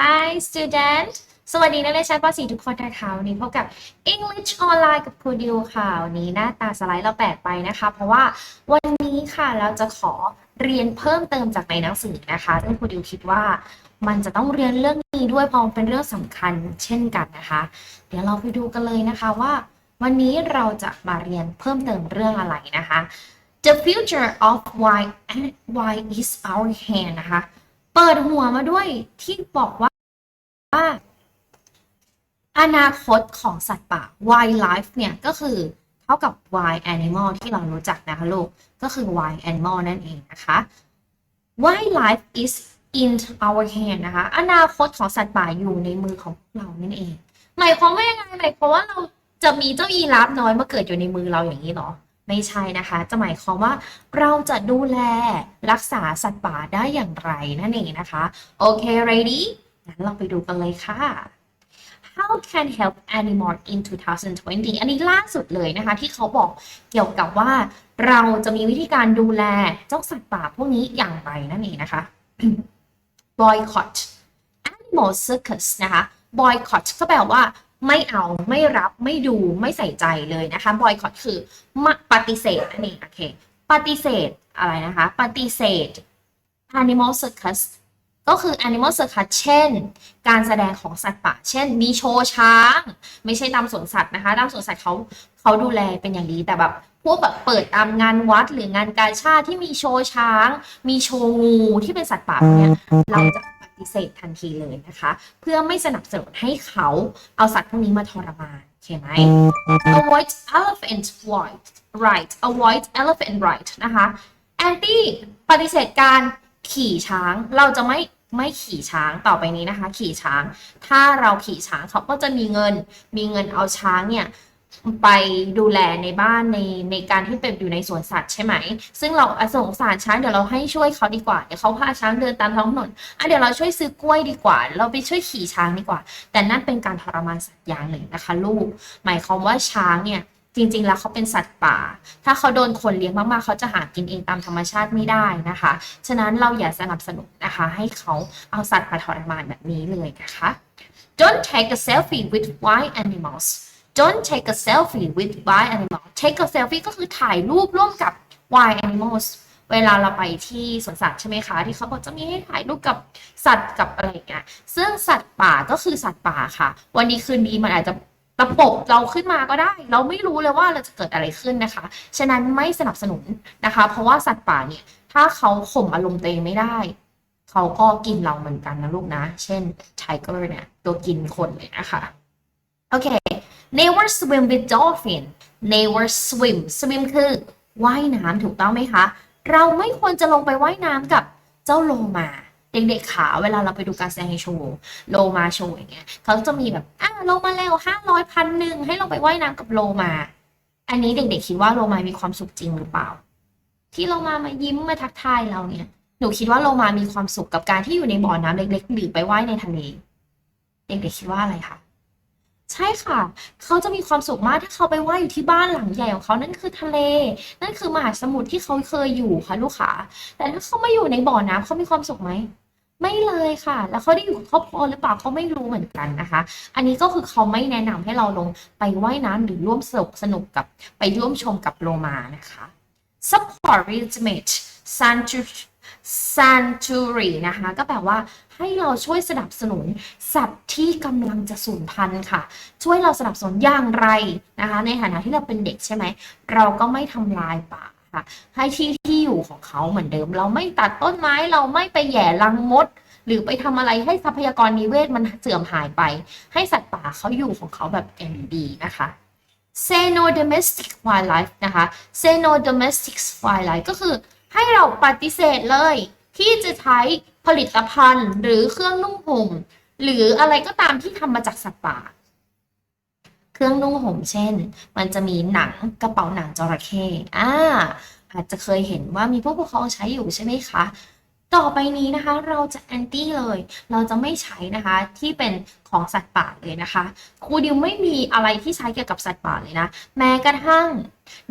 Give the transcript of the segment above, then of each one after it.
Hi student สวัสดีนักเรียนชั้นป .4 ทุกคนนะคะวันนี้พบกับ English Online กับครูดิวค่ะวันนี้หน้าตาสไลด์เราแปลกไปนะคะ เพราะว่าวันนี้ค่ะเราจะขอเรียนเพิ่มเติมจากในหนังสือนะคะซึ่งครูดิวคิดว่ามันจะต้องเรียนเรื่องนี้ด้วยเพราะเป็นเรื่องสำคัญเช่นกันนะคะ เดี๋ยวเราไปดูกันเลยนะคะว่า วันนี้เราจะมาเรียนเพิ่มเติมเรื่องอะไรนะคะ The future of why and why is our hand นะคะเปิดหัวมาด้วยที่บอกว่า ว่า อนาคตของสัตว์ป่า wildlife เนี่ย ก็คือเท่ากับ wild animal ที่เรารู้จักนะคะลูก ก็คือ wild animal นั่นเองนะคะ wildlife is in our hand นะคะ อนาคตของสัตว์ป่าอยู่ในมือของพวกเรานั่นเอง หมายความว่ายังไงหมายความว่าเราจะมีเจ้ายีราฟน้อยมาเกิดอยู่ในมือเราอย่างนี้หรอ ไม่ใช่นะคะ จะหมายความว่าเราจะดูแลรักษาสัตว์ป่าได้อย่างไรนั่นเองนะคะ โอเค ready งั้นเราไปดูกันเลยค่ะ How can help animal in 2020 อันนี้ล่าสุดเลยนะคะ ที่เขาบอกเกี่ยวกับว่า เราจะมีวิธีการดูแลเจ้าสัตว์ป่าพวกนี้อย่างไรนั่นเองนะคะ boycott animal circus นะคะ boycott ก็แปลว่าไม่เอาไม่รับไม่ดูไม่ใส่ใจเลยนะคะ boycott คือปฏิเสธนั่นเองโอเคปฏิเสธอะไรนะคะ ปฏิเสธ animal circus ก็คือ animal circus เช่น การแสดงของสัตว์ป่า เช่น มีโชว์ช้าง ไม่ใช่ตามสวนสัตว์นะคะ ตามสวนสัตว์เขาเขาดูแลเป็นอย่างดีแต่แบบพวกแบบเปิดตามงานวัดหรืองานกาชาติที่มีโชว์ช้าง มีโชว์งูที่เป็นสัตว์ป่าพวกเนี้ยเราจะปฏิเสธทันทีเลยนะคะ เพื่อไม่สนับสนุนให้เขาเอาสัตว์พวกนี้มาทรมานโอเคไหม avoid elephant right right avoid elephant right นะคะ anti ปฏิเสธการขี่ช้างเราจะไม่ ไม่ขี่ช้างต่อไปนี้นะคะ ขี่ช้าง ถ้าเราขี่ช้างเขาก็จะมีเงิน มีเงินเอาช้างเนี่ยไปดูแลในบ้านในในการที่เป็นอยู่ในสวนสัตว์ใช่ไหม ซึ่งเราสงสารช้างเดี๋ยวเราให้ช่วยเขาดีกว่า เดี๋ยวเขาพาช้างเดินตามท้องถนนอะเดี๋ยวเราช่วยซื้อกล้วยดีกว่า เราไปช่วยขี่ช้างดีกว่า แต่นั่นเป็นการทรมานสัตว์อย่างหนึ่งนะคะ ลูก หมายความว่าช้างเนี่ย จริง ๆ แล้วเขาเป็นสัตว์ป่า ถ้าเขาโดนคนเลี้ยงมากๆ เขาจะหากินเองตามธรรมชาติไม่ได้นะคะ ฉะนั้นเราอย่าสนับสนุนนะคะ ให้เขาเอาสัตว์มาทรมานแบบนี้เลยนะคะ Don't take a selfie with wild animals Don't take a selfie with wild animals Take a selfie ก็คือถ่ายรูปร่วมกับ wild animals เวลาเราไปที่สวนสัตว์ใช่ไหมคะ ที่เขาบอกจะมีให้ถ่ายรูปกับสัตว์กับอะไรอย่างเงี้ยซึ่งสัตว์ป่าก็คือสัตว์ป่าค่ะ วันดีคืนดีมันอาจจะ ตะปบเราขึ้นมาก็ได้ เราไม่รู้เลยว่าเราจะเกิดอะไรขึ้นนะคะ ฉะนั้นไม่สนับสนุนนะคะ เพราะว่าสัตว์ป่าเนี่ย ถ้าเขาข่มอารมณ์ตัวเองไม่ได้ เขาก็กินเราเหมือนกันนะลูกนะ เช่นไทเกอร์เนี่ย ตัวกินคนเลยนะคะโอเค never swim with dolphin never swim swim คือว่ายน้ำถูกต้องไหมคะ เราไม่ควรจะลงไปว่ายน้ำกับเจ้าโลมา เด็กๆขาเวลาเราไปดูการแสดงโชว์โลมาโชว์อย่างเงี้ยเขาจะมีแบบอะโลมาแล้วห้าร้อยพันหนึ่งให้เราไปว่ายน้ำกับโลมา อันนี้เด็กๆคิดว่าโลมามีความสุขจริงหรือเปล่า ที่โลมามายิ้มมาทักทายเราเนี่ยหนูคิดว่าโลมามีความสุขกับการที่อยู่ในบ่อน้ำเล็กๆหรือไปว่ายในทะเลเด็กๆคิดว่าอะไรคะ ใช่ค่ะ เขาจะมีความสุขมากถ้าเขาไปว่ายอยู่ที่บ้านหลังใหญ่ของเขานั่นคือทะเล นั่นคือมหาสมุทรที่เขาเคยอยู่ค่ะลูกค้าแต่ถ้าเขามาอยู่ในบ่อน้ำเขามีความสุขไหมไม่เลยค่ะ แล้วเขาได้อยู่กับครอบครัวหรือเปล่าเขาไม่รู้เหมือนกันนะคะ อันนี้ก็คือเขาไม่แนะนำให้เราลงไปว่ายน้ำหรือร่วมสนุกสนุกกับไปร่วมชมกับโลมานะคะ support legitimate sanctuary sanctuary นะคะ ก็แปลว่าให้เราช่วยสนับสนุนสัตว์ที่กำลังจะสูญพันธุ์ค่ะ ช่วยเราสนับสนุนอย่างไรนะคะ ในฐานะที่เราเป็นเด็กใช่ไหม เราก็ไม่ทำลายป่าค่ะ ให้ที่ที่อยู่ของเขาเหมือนเดิม เราไม่ตัดต้นไม้เราไม่ไปแย่รังมด หรือไปทำอะไรให้ทรัพยากรนิเวศมันเสื่อมหายไป ให้สัตว์ป่าเขาอยู่ของเขาแบบอย่างดีนะคะ say no domestic wildlife นะคะ say no domestic wildlife ก็คือ ให้เราปฏิเสธเลย ที่จะใช้ผลิตภัณฑ์หรือเครื่องนุ่งห่ม หรืออะไรก็ตามที่ทำมาจากสัตว์ป่า เครื่องนุ่งห่มเช่น มันจะมีหนังกระเป๋าหนังจระเข้อ่าอาจจะเคยเห็นว่ามีผู้ปกครองใช้อยู่ใช่ไหมคะ ต่อไปนี้นะคะเราจะแอนตี้เลย เราจะไม่ใช้นะคะที่เป็นของสัตว์ป่าเลยนะคะครูดิวไม่มีอะไรที่ใช้เกี่ยวกับสัตว์ป่าเลยนะ แม้กระทั่ง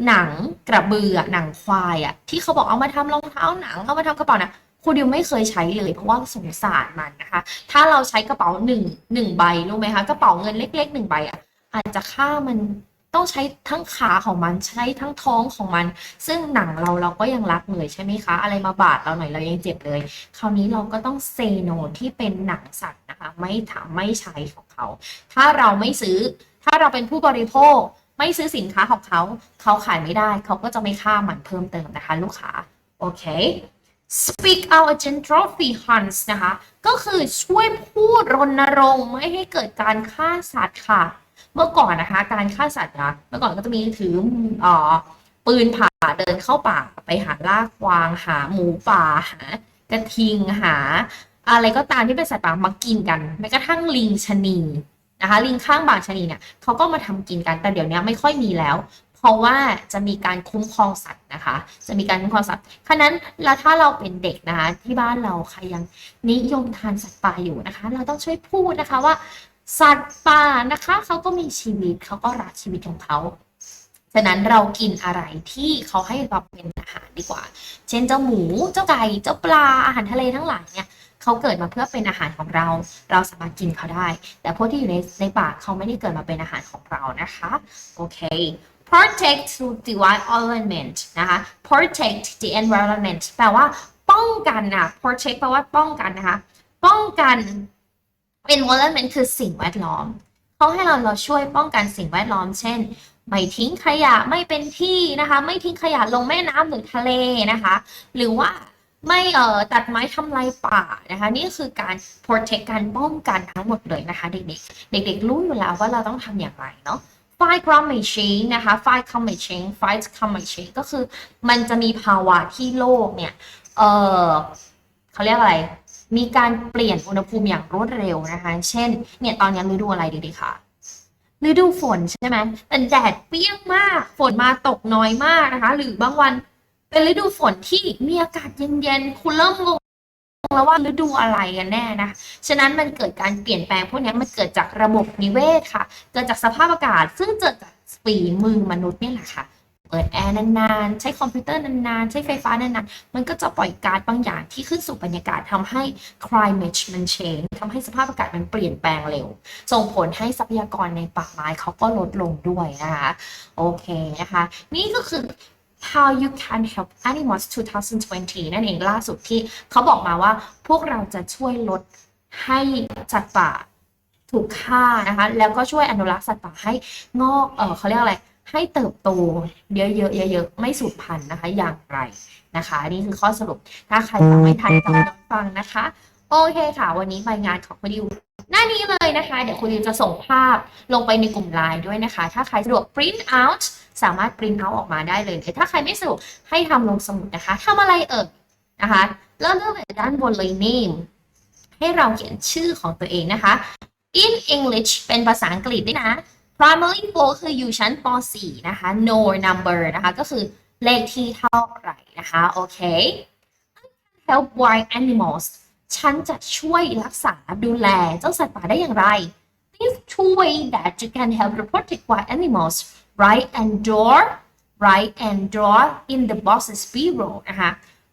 หนังกระเบือหนังควายอะที่เขาบอกเอามาทำรองเท้าหนังเอามาทำกระเป๋านะครูดิวไม่เคยใช้เลยเพราะว่าสงสารมันนะคะ ถ้าเราใช้กระเป๋าหนึ่งหนึ่งใบรู้ไหมคะกระเป๋าเงินเล็กๆหนึ่งใบอะอาจจะค่ามัน ต้องใช้ทั้งขาของมันใช้ทั้งท้องของมัน ซึ่งหนังเราเราก็ยังรักเลยใช่ไหมคะ อะไรมาบาดเราหน่อยเรายังเจ็บเลย คราวนี้เราก็ต้องเซโนที่เป็นหนังสัตว์นะคะ ไม่ทำไม่ใช้ของเขา ถ้าเราไม่ซื้อ ถ้าเราเป็นผู้บริโภค ไม่ซื้อสินค้าของเขา เขาขายไม่ได้ เขาก็จะไม่ค่ามันเพิ่มเติมนะคะ ลูกค้าโอเค speak out against trophy hunts นะคะ ก็คือช่วยพูดรณรงค์ไม่ให้เกิดการฆ่าสัตว์ค่ะ เมื่อก่อนนะคะ การฆ่าสัตว์นะเมื่อก่อนก็จะมีถือเอ่อปืนผ่าเดินเข้าป่าไปหาล่ากวางหาหมูป่าหากระทิงหา อะไรก็ตามที่เป็นสัตว์ป่ามากินกันแม้กระทั่งลิงชะนีนะคะ ลิงข้างบางชะนีเนี่ยเขาก็มาทำกินกันแต่เดี๋ยวนี้ไม่ค่อยมีแล้วเพราะว่าจะมีการคุ้มครองสัตว์นะคะ จะมีการคุ้มครองสัตว์ฉะนั้นแล้วถ้าเราเป็นเด็กนะคะ ที่บ้านเราใครยังนิยมทานสัตว์ป่าอยู่นะคะ เราต้องช่วยพูดนะคะว่า สัตว์ป่านะคะเขาก็มีชีวิตเขาก็รักชีวิตของเขาฉะนั้นเรากินอะไรที่เขาให้เราเป็นอาหารดีกว่า เช่นเจ้าหมู เจ้าไก่ เจ้าปลา อาหารทะเลทั้งหลายเนี่ยเขาเกิดมาเพื่อเป็นอาหารของเรา เราสามารถกินเขาได้ แต่พวกที่อยู่ในในป่าเขาไม่ได้เกิดมาเป็นอาหารของเรานะคะ โอเค protect the wild element นะคะ protect the environment แปลว่าป้องกันนะ protect แปลว่าป้องกันนะคะ ป้องกัน environment คือสิ่งแวดล้อมเขาให้เราเราช่วยป้องกันสิ่งแวดล้อม เช่น ไม่ทิ้งขยะไม่เป็นที่นะคะ ไม่ทิ้งขยะลงแม่น้ำหรือทะเลนะคะ หรือว่าไม่เอ่อตัดไม้ทำลายป่านะคะ นี่คือการ protect การป้องกันทั้งหมดเลยนะคะ เด็กๆ เด็ก ๆ รู้อยู่แล้วว่าเราต้องทำอย่างไรเนาะ fight climate change นะคะ fight climate change fight climate change ก็คือมันจะมีภาวะที่โลกเนี่ย เออเขาเรียกอะไร มีการเปลี่ยนอุณหภูมิอย่างรวดเร็วนะคะ เช่น เนี่ยตอนนี้ฤดูอะไรดีๆคะฤดูฝนใช่ไหมแต่แดดเปรี้ยงมาก ฝนมาตกน้อยมากนะคะ หรือบางวันเป็นฤดูฝนที่มีอากาศเย็นๆ คุณเริ่มงงแล้วว่าฤดูอะไรกันแน่นะ ฉะนั้นมันเกิดการเปลี่ยนแปลงพวกนี้มันเกิดจากระบบนิเวศค่ะ เกิดจากสภาพอากาศ ซึ่งเกิดจากฝีมือมนุษย์นี่แหละค่ะ เปิดแอร์นานๆ ใช้คอมพิวเตอร์นานๆ ใช้ไฟฟ้านานๆ มันก็จะปล่อยก๊าซบางอย่างที่ขึ้นสู่บรรยากาศทำให้ climate มัน change ทำให้สภาพอากาศมันเปลี่ยนแปลงเร็ว ส่งผลให้ทรัพยากรในป่าไม้เขาก็ลดลงด้วยนะคะ โอเคนะคะ นี่ก็คือ how you can help animals 2020 นั่นเองล่าสุดที่เขาบอกมาว่าพวกเราจะช่วยลดให้สัตว์ป่าถูกฆ่านะคะ แล้วก็ช่วยอนุรักษ์สัตว์ป่าให้งอกเออเขาเรียกอะไร ให้เติบโตเยอะๆเยอะๆไม่สูญพันธุ์นะคะ อย่างไรนะคะนี่คือข้อสรุปถ้าใครฟังไม่ทันกลับมาฟังนะคะ โอเคค่ะ วันนี้รายงานของคุณดิวหน้านี้เลยนะคะ เดี๋ยวคุณดิวจะส่งภาพลงไปในกลุ่มไลน์ด้วยนะคะ ถ้าใครสะดวก print out สามารถ print out ออกมาได้เลยแต่ถ้าใครไม่สะดวกให้ทำลงสมุดนะคะทำอะไรเอ่ยนะคะเริ่มเริ่มจากด้านบนเลย name ให้เราเขียนชื่อของตัวเองนะคะ in English เป็นภาษาอังกฤษด้วยนะ primary four คืออยู่ชั้นป .4 นะคะ no number นะคะก็คือเลขที่เท่าไหร่นะคะโอเค help wild animals ฉันจะช่วยรักษาดูแลเจ้าสัตว์ป่าได้อย่างไร These two ways that you can help to protect wild animals write and draw write and draw in the boxes below นะคะ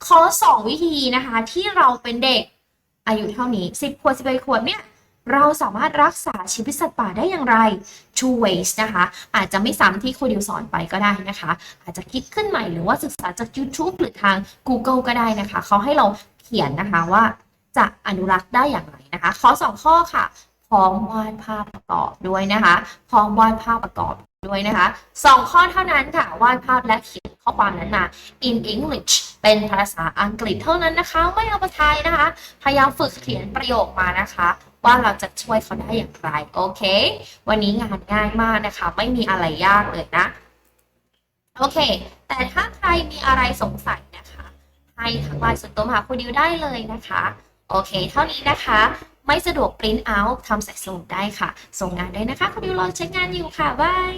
ขอสองวิธีนะคะที่เราเป็นเด็กอายุเท่านี้ 10 ขวบ11ขวบเนี่ย เราสามารถรักษาชีวิตสัตว์ป่าได้อย่างไร two ways นะคะ อาจจะไม่ซ้ำที่ครูดิวสอนไปก็ได้นะคะ อาจจะคิดขึ้นใหม่หรือว่าศึกษาจาก YouTube หรือทาง Google ก็ได้นะคะ เขาให้เราเขียนนะคะว่าจะอนุรักษ์ได้อย่างไรนะคะ ข้อสองข้อค่ะ พร้อมวาดภาพประกอบด้วยนะคะ พร้อมวาดภาพประกอบด้วยนะคะสองข้อเท่านั้นค่ะ วาดภาพและเขียนข้อความนั้นมา in English เป็นภาษาอังกฤษเท่านั้นนะคะ ไม่เอาภาษาไทยนะคะ พยายามฝึกเขียนประโยคมานะคะ ว่าเราจะช่วยเขาได้อย่างไรโอเค วันนี้งานง่ายมากนะคะ ไม่มีอะไรยากเลยนะโอเค แต่ถ้าใครมีอะไรสงสัยนะคะ ให้ทักไลน์ส่วนตัวมาหาคุณดิวได้เลยนะคะ โอเค เท่านี้นะคะ ไม่สะดวกปริ้นเอาท์ทำใส่สมุดได้ค่ะ ส่งงานได้นะคะคุณดิวรอเช็คงานอยู่ค่ะบาย